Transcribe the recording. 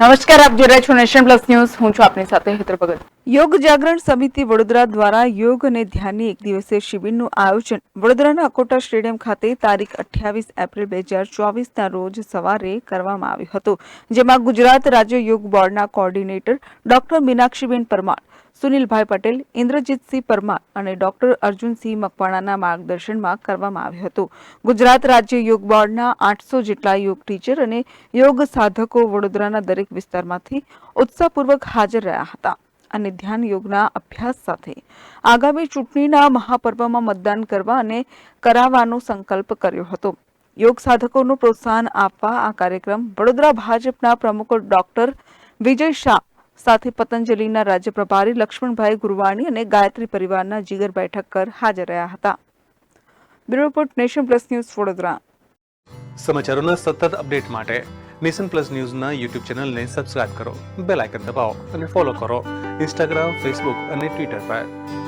નમસ્કાર, આપ જોઈ રહ્યા છો નેશન પ્લસ ન્યૂઝ. હું છું આપની સાથે હેતર ભગત. યોગ જાગરણ સમિતિ વડોદરા દ્વારા યોગ અને ધ્યાનની એક દિવસીય શિબિરનું આયોજન. વડોદરાના અકોટા સ્ટેડિયમ ખાતે તારીખ અઠ્યાવીસ એપ્રિલ બે હજાર ચોવીસના રોજ સવારે કરવામાં આવ્યું હતું, જેમાં ગુજરાત રાજ્ય યોગ બોર્ડના કોર્ડિનેટર ડોક્ટર મીનાક્ષીબેન પરમાર સુનિલભાઈ પટેલ, ઇન્દ્રજીતસિંહ પરમાર અને ડોક્ટર અર્જુનસિંહ મકવાણાના માર્ગદર્શનમાં કરવામાં આવ્યું હતું. ગુજરાત રાજ્ય યોગ બોર્ડના આઠસો જેટલા યોગ ટીચર અને યોગ સાધકો વડોદરાના દરેક વિસ્તારમાંથી ઉત્સાહપૂર્વક હાજર રહ્યા હતા અને ધ્યાન યોગના અભ્યાસ સાથે આગામી ચૂંટણીના મહાપર્વમાં મતદાન કરવા અને કરાવવાનો સંકલ્પ કર્યો હતો. યોગ સાધકોનું પ્રોત્સાહન આપવા આ કાર્યક્રમ વડોદરા ભાજપના પ્રમુખ ડોક્ટર વિજય શાહ સાથે પતંજલિના રાજ્ય પ્રભારી લક્ષ્મણભાઈ ગુરવાણી અને ગાયત્રી પરિવારના જીગરભાઈ ઠક્કર હાજર રહ્યા હતા. Bureau report, nation plus news, Vadodara. સમાચારોના સતત અપડેટ માટે નેશન પ્લસ ન્યૂઝના યુટ્યુબ ચેનલને સબસ્ક્રાઇબ કરો, બેલ આઇકન દબાવો અને ફોલો કરો. ઇન્સ્ટાગ્રામ, ફેસબુક અને ટ્વિટર પર.